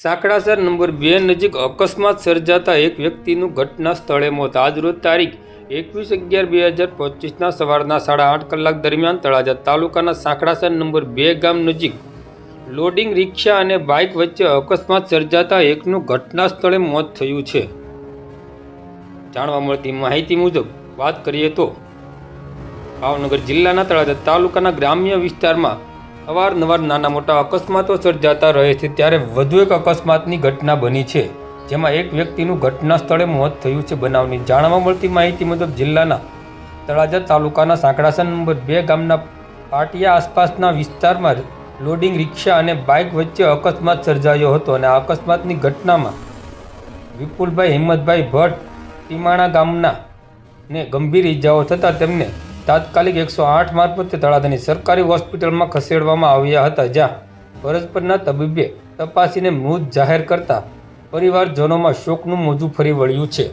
સાંકડાસર number બે નજીક અકસ્માત સર્જાતા એક વ્યક્તિનું ઘટના સ્થળે મોત. આજરોજ તારીખ એકવીસ અગિયાર બે હજાર પચીસના સવારના સાડા આઠ કલાક દરમિયાન તળાજા તાલુકાના સાંકડાસર નંબર બે ગામ નજીક લોડિંગ રિક્ષા અને બાઇક વચ્ચે અકસ્માત સર્જાતા એકનું ઘટના સ્થળે મોત થયું છે. જાણવા મળતી માહિતી મુજબ વાત કરીએ તો ભાવનગર જિલ્લાના તળાજા તાલુકાના ગ્રામ્ય વિસ્તારમાં અવારનવાર નાના મોટા અકસ્માતો સર્જાતા રહે છે, ત્યારે વધુ એક અકસ્માતની ઘટના બની છે, જેમાં એક વ્યક્તિનું ઘટના સ્થળે મોત થયું છે. બનાવની જાણવા મળતી માહિતી મુજબ જિલ્લાના તળાજા તાલુકાના સાંકળાસન નંબર બે ગામના પાટિયા આસપાસના વિસ્તારમાં લોડિંગ રિક્ષા અને બાઇક વચ્ચે અકસ્માત સર્જાયો હતો અને આ અકસ્માતની ઘટનામાં વિપુલભાઈ, હિંમતભાઈ ભટ્ટ, ટીમાણા ગામના ને ગંભીર ઇજાઓ થતાં તેમને તાત્કાલિક એકસો આઠ મારફતે તળાજાની સરકારી હોસ્પિટલમાં ખસેડવામાં આવ્યા હતા, જ્યાં પરસ્પરના તબીબે તપાસીને મૃત જાહેર કરતા પરિવારજનોમાં શોકનું મોજું ફરી વળ્યું છે.